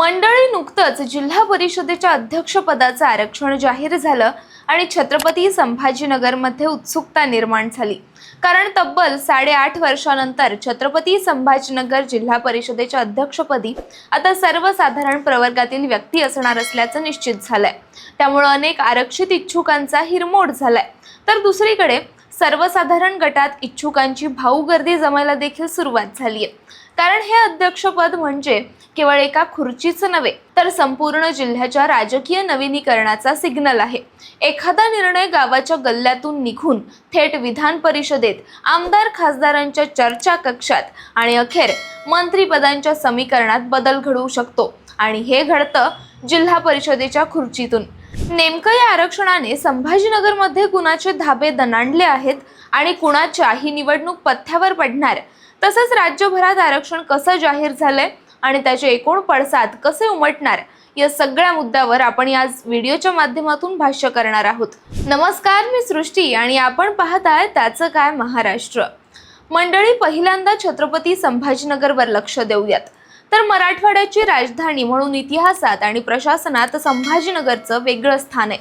मंडळी नुकतंच जिल्हा परिषदेच्या अध्यक्षपदाचं आरक्षण जाहीर झालं आणि छत्रपती संभाजीनगरमध्ये उत्सुकता निर्माण झाली. कारण तब्बल साडेआठ वर्षानंतर छत्रपती संभाजीनगर जिल्हा परिषदेच्या अध्यक्षपदी आता सर्वसाधारण प्रवर्गातील व्यक्ती असणार असल्याचं निश्चित झालंय. त्यामुळं अनेक आरक्षित इच्छुकांचा हिरमोड झालाय. तर दुसरीकडे सर्वसाधारण गटात इच्छुकांची भाऊ गर्दी जमायला देखील सुरुवात झाली आहे कारण हे अध्यक्षपद म्हणजे केवळ एका खुर्चीचं नव्हे तर संपूर्ण जिल्ह्याच्या राजकीय नवीनीकरणाचा सिग्नल आहे. एखादा निर्णय गावाच्या गल्ल्यातून निघून थेट विधान परिषदेत आमदार खासदारांच्या चर्चा कक्षात आणि अखेर मंत्रीपदांच्या समीकरणात बदल घडवू शकतो. आणि हे घडतं जिल्हा परिषदेच्या खुर्चीतून. नेमकं या आरक्षणाने संभाजीनगरमध्ये कुणाचे धाबे दणाणले आहेत आणि कुणाच्या ही निवडणूक पथ्यावर पडणार? तसंच राज्यभरात आरक्षण कसं जाहीर झालंय आणि त्याचे एकूण पडसाद कसे उमटणार? या सगळ्या मुद्द्यावर आपण आज व्हिडिओच्या माध्यमातून भाष्य करणार आहोत. नमस्कार मी सृष्टी आणि आपण पाहत आहे त्याचं काय महाराष्ट्र. मंडळी पहिल्यांदा छत्रपती संभाजीनगरवर लक्ष देऊयात. तर मराठवाड्याची राजधानी म्हणून इतिहासात आणि प्रशासनात संभाजीनगरचं वेगळं स्थान आहे.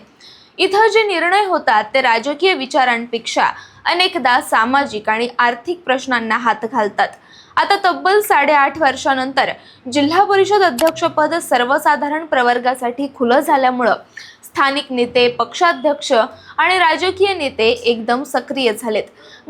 इथं जे निर्णय होतात ते राजकीय विचारांपेक्षा अनेकदा सामाजिक आणि आर्थिक प्रश्नांना हात घालतात. आता तब्बल साडेआठ वर्षानंतर जिल्हा परिषद अध्यक्षपद सर्वसाधारण प्रवर्गासाठी खुलं झाल्यामुळं स्थानिक नेते पक्षाध्यक्ष आणि राजकीय नेते एकदम सक्रिय झालेत.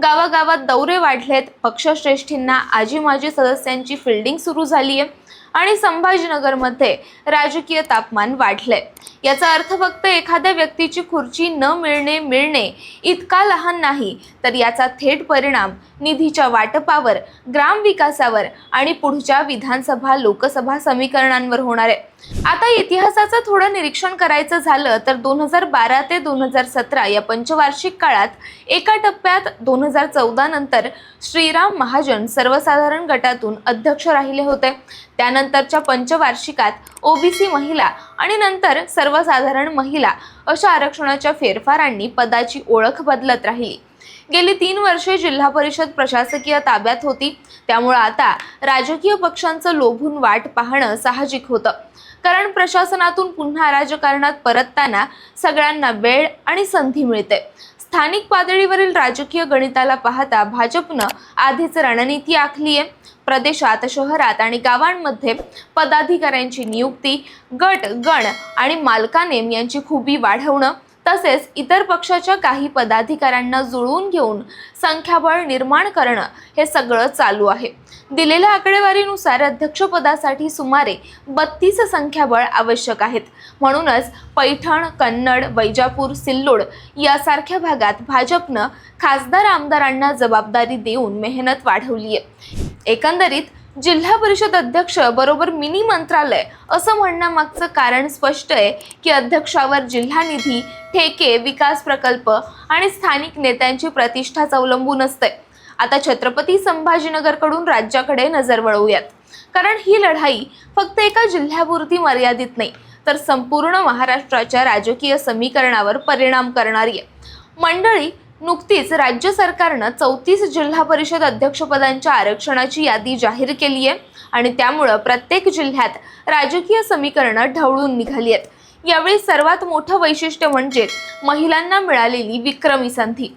गावागावात दौरे वाढलेत पक्षश्रेष्ठींना आजी माजी सदस्यांची फिल्डिंग सुरू झाली आहे आणि संभाजीनगरमध्ये राजकीय तापमान वाढलंय. याचा अर्थ फक्त एखाद्या व्यक्तीची खुर्ची न मिळणे मिळणे इतका लहान नाही तर याचा थेट परिणाम निधीच्या वाटपावर ग्रामविकासावर आणि पुढच्या विधानसभा लोकसभा समीकरणांवर होणार आहे. आता इतिहासाचं थोडं निरीक्षण करायचं झालं तर दोन हजार बारा ते दोन हजार सतरा या पंचवार्षिक काळात एका टप्प्यात दोन हजार चौदा नंतर श्रीराम महाजन सर्वसाधारण गटातून अध्यक्ष राहिले होते. त्यानंतरच्या पंचवार्षिकात ओबीसी महिला आणि नंतर सर्वसाधारण महिला अशा आरक्षणाच्या फेरफारांनी पदाची ओळख बदलत राहिली. गेली तीन वर्षे जिल्हा परिषद प्रशासकीय ताब्यात होती. त्यामुळं आता राजकीय पक्षांचं लोभून वाट पाहणं साहजिक होतं. कारण प्रशासनातून पुन्हा राजकारणात परतताना सगळ्यांना वेळ आणि संधी मिळते. स्थानिक पातळीवरील राजकीय गणिताला पाहता भाजपनं आधीच रणनीती आखली आहे. प्रदेशात शहरात आणि गावांमध्ये पदाधिकाऱ्यांची नियुक्ती गट गण आणि मालकानेम यांची खुबी वाढवणं तसेच इतर पक्षाच्या काही पदाधिकाऱ्यांना जुळवून घेऊन संख्याबळ निर्माण करणं हे सगळं चालू आहे. दिलेल्या आकडेवारीनुसार अध्यक्षपदासाठी सुमारे बत्तीस संख्याबळ आवश्यक आहेत. म्हणूनच पैठण कन्नड वैजापूर सिल्लोड यासारख्या भागात भाजपनं खासदार आमदारांना जबाबदारी देऊन मेहनत वाढवली आहे एकंदरीत जिल्हा परिषद अध्यक्ष बरोबर मिनी मंत्रालय असं म्हणण्यामागचं कारण स्पष्ट आहे की अध्यक्षावर जिल्हा निधी ठेके विकास प्रकल्प आणि स्थानिक नेत्यांची प्रतिष्ठाच अवलंबून असते आता छत्रपती संभाजीनगरकडून राज्याकडे नजर वळवूयात. कारण ही लढाई फक्त एका जिल्ह्यापुरती मर्यादित नाही तर संपूर्ण महाराष्ट्राच्या राजकीय समीकरणावर परिणाम करणारी आहे. मंडळी नुकतीच राज्य सरकारनं चौतीस जिल्हा परिषद अध्यक्षपदांच्या आरक्षणाची यादी जाहीर केली आहे आणि त्यामुळं प्रत्येक जिल्ह्यात राजकीय समीकरणं ढवळून निघाली आहेत. यावेळी सर्वात मोठं वैशिष्ट्य म्हणजे महिलांना मिळालेली विक्रमी संधी.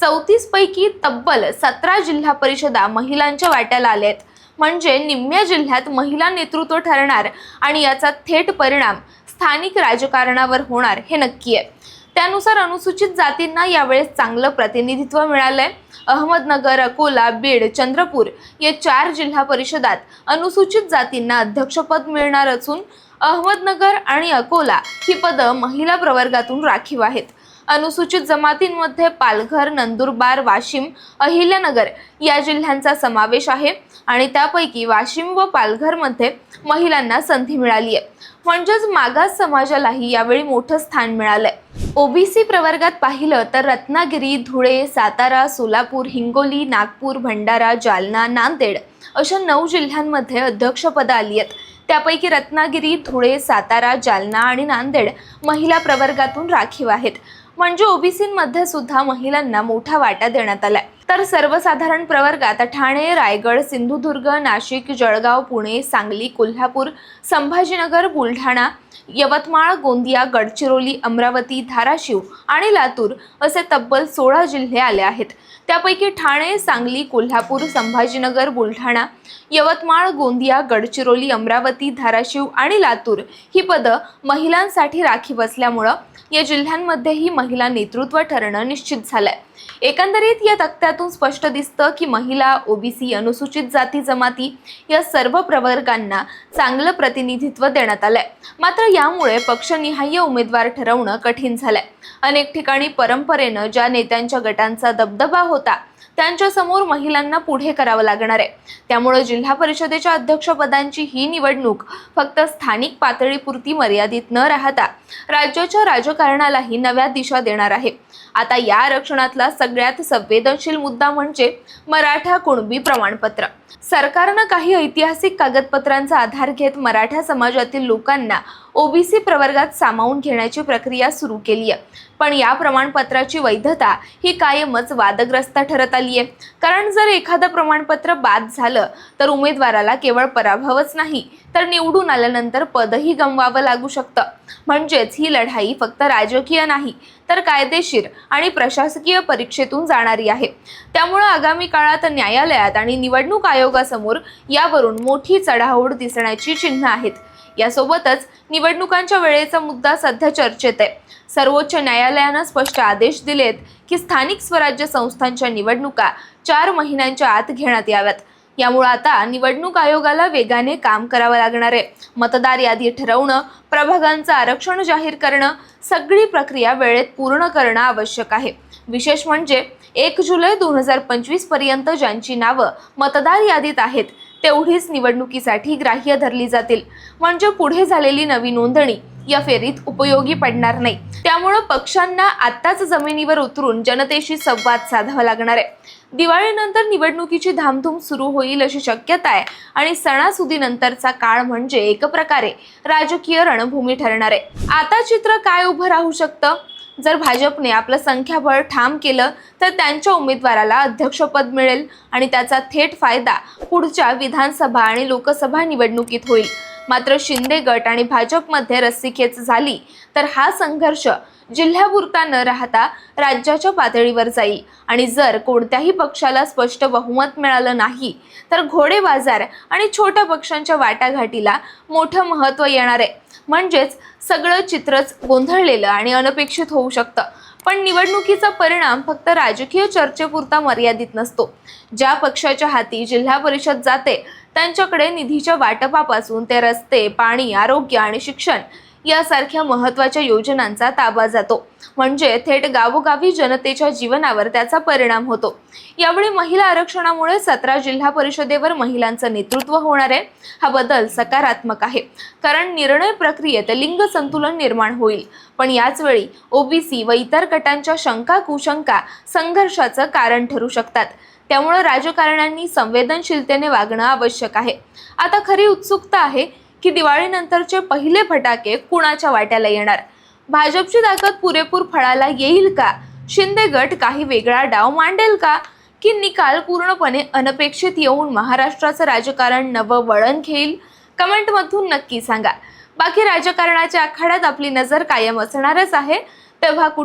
चौतीस पैकी तब्बल सतरा जिल्हा परिषदा महिलांच्या वाट्याला आल्या आहेत. म्हणजे निम्म्या जिल्ह्यात महिला नेतृत्व ठरणार आणि याचा थेट परिणाम स्थानिक राजकारणावर होणार हे नक्की आहे. त्यानुसार अनुसूचित जातींना यावेळेस चांगलं प्रतिनिधित्व मिळालंय. अहमदनगर अकोला बीड चंद्रपूर या चार जिल्हा परिषदात अनुसूचित जातींना अध्यक्षपद मिळणार असून अहमदनगर आणि अकोला ही पदं महिला प्रवर्गातून राखीव आहेत. अनुसूचित जमातींमध्ये पालघर नंदुरबार वाशिम अहिल्यानगर या जिल्ह्यांचा समावेश आहे. आणि त्यापैकी वाशिम व पालघरमध्ये महिलांना संधी मिळाली आहे. म्हणजेच मागास समाजालाही यावेळी मोठं स्थान मिळालंय. ओबीसी प्रवर्गात पाहिलं तर रत्नागिरी धुळे सातारा सोलापूर हिंगोली नागपूर भंडारा जालना नांदेड अशा नऊ जिल्ह्यांमध्ये अध्यक्षपदं आली आहेत. त्यापैकी रत्नागिरी धुळे सातारा जालना आणि नांदेड महिला प्रवर्गातून राखीव आहेत. म्हणजे ओबीसीमध्ये सुद्धा महिलांना मोठा वाटा देण्यात आलाय. तर सर्वसाधारण प्रवर्गात ठाणे रायगड सिंधुदुर्ग नाशिक जळगाव पुणे सांगली कोल्हापूर संभाजीनगर बुलढाणा यवतमाळ गोंदिया गडचिरोली अमरावती धाराशिव आणि लातूर असे तब्बल सोळा जिल्हे आले आहेत. त्यापैकी ठाणे सांगली कोल्हापूर संभाजीनगर बुलढाणा यवतमाळ गोंदिया गडचिरोली अमरावती धाराशिव आणि लातूर ही पदं महिलांसाठी राखीव असल्यामुळं या जिल्ह्यांमध्येही महिला नेतृत्व ठरणं निश्चित झालं आहे एकंदरीत या तक्त्यातून स्पष्ट दिसतं की महिला ओबीसी अनुसूचित जाती जमाती या सर्व प्रवर्गांना चांगलं प्रतिनिधित्व देण्यात आलंय. मात्र यामुळे पक्षनिहाय उमेदवार ठरवणं कठीण झालंय. अनेक ठिकाणी परंपरेनं ज्या नेत्यांच्या गटांचा दबदबा होता त्यांच्यासमोर महिलांना पुढे करावं लागणार आहे. त्यामुळे जिल्हा परिषदेच्या अध्यक्षपदांची ही निवडणूक फक्त स्थानिक पातळीपुरती मर्यादित न राहता राज्याच्या राजकारणालाही नव्या दिशा देणार आहे. आता या आरक्षणातला सगळ्यात संवेदनशील मुद्दा म्हणजे मराठा कुणबी प्रमाणपत्र. सरकारनं काही ऐतिहासिक कागदपत्रांचा आधार घेत मराठा समाजातील लोकांना ओबीसी प्रवर्गात सामावून घेण्याची प्रक्रिया सुरू केली आहे. पण या प्रमाणपत्राची वैधता ही कायमच वादग्रस्त ठरत आली आहे. कारण जर एखादं प्रमाणपत्र बाद झालं तर उमेदवाराला केवळ पराभवच नाही तर निवडून आल्यानंतर पदही गमवावं लागू शकतं. म्हणजेच ही लढाई फक्त राजकीय नाही तर कायदेशीर आणि प्रशासकीय परीक्षेतून जाणारी आहे. त्यामुळं आगामी काळात न्यायालयात आणि निवडणूक आयोगासमोर यावरून मोठी चढाओढ दिसण्याची चिन्ह आहेत. यासोबतच निवडणुकांच्या वेळेचा मुद्दा सध्या चर्चेत आहे. सर्वोच्च न्यायालयानं स्पष्ट आदेश दिलेत की स्थानिक स्वराज्य संस्थांच्या निवडणुका चार महिन्यांच्या आत घेण्यात याव्यात. यामुळे आता निवडणूक आयोगाला वेगाने काम करावं लागणार आहे. मतदार यादी ठरवणं प्रभागांचं आरक्षण जाहीर करणं सगळी प्रक्रिया वेळेत पूर्ण करणं आवश्यक आहे. विशेष म्हणजे एक जुलै दोन हजार पंचवीसपर्यंत ज्यांची नावं मतदार यादीत आहेत तेवढीच निवडणुकीसाठी ग्राह्य धरली जातील. म्हणजे पुढे झालेली नवी नोंदणी या फेरीत उपयोगी पडणार नाही. त्यामुळं पक्षांना आत्ताच जमिनीवर उतरून जनतेशी संवाद साधावा लागणार आहे. दिवाळीनंतर निवडणुकीची धामधूम सुरू होईल अशी शक्यता आहे आणि सणासुदीनंतरचा काळ म्हणजे एक प्रकारे राजकीय रणभूमी ठरणार आहे. आता चित्र काय उभं राहू शकतं? जर भाजपने आपलं संख्याबळ ठाम केलं तर त्यांच्या उमेदवाराला अध्यक्षपद मिळेल आणि त्याचा थेट फायदा पुढच्या विधानसभा आणि लोकसभा निवडणुकीत होईल. मात्र शिंदे गट आणि भाजपमध्ये रस्सीखेच झाली तर हा संघर्ष जिल्ह्यापुरता न राहता राज्याच्या पातळीवर जाईल. आणि जर कोणत्याही पक्षाला स्पष्ट बहुमत मिळालं नाही तर घोडे बाजार आणि छोट्या पक्षांच्या वाटाघाटीला मोठं महत्त्व येणार आहे. म्हणजेच सगळं चित्रच गोंधळलेलं आणि अनपेक्षित होऊ शकतं. पण निवडणुकीचा परिणाम फक्त राजकीय चर्चेपुरता मर्यादित नसतो. ज्या पक्षाच्या हाती जिल्हा परिषद जाते त्यांच्याकडे निधीच्या वाटपापासून ते रस्ते पाणी आरोग्य आणि शिक्षण यासारख्या महत्त्वाच्या योजनांचा ताबा जातो. म्हणजे थेट गावोगावी जनतेच्या जीवनावर त्याचा परिणाम होतो. यावेळी महिला आरक्षणामुळे सतरा जिल्हा परिषदेवर महिलांचं नेतृत्व होणार आहे. हा बदल सकारात्मक आहे. कारण निर्णय प्रक्रियेत लिंग संतुलन निर्माण होईल. पण याचवेळी ओबीसी व इतर गटांच्या शंका कुशंका संघर्षाचं कारण ठरू शकतात. त्यामुळे राजकारण्यांनी संवेदनशीलतेने वागणं आवश्यक आहे. आता खरी उत्सुकता आहे की दिवाळीनंतरचे पहिले फटाके कुणाच्या वाट्याला येणार? भाजपची ताकद पुरेपूर फळाला येईल का? शिंदे गट काही वेगळा डाव मांडेल का? की निकाल पूर्णपणे अनपेक्षित येऊन महाराष्ट्राचं राजकारण नवं वळण घेईल? कमेंटमधून नक्की सांगा. बाकी राजकारणाच्या आखाड्यात आपली नजर कायम असणारच आहे. तेव्हा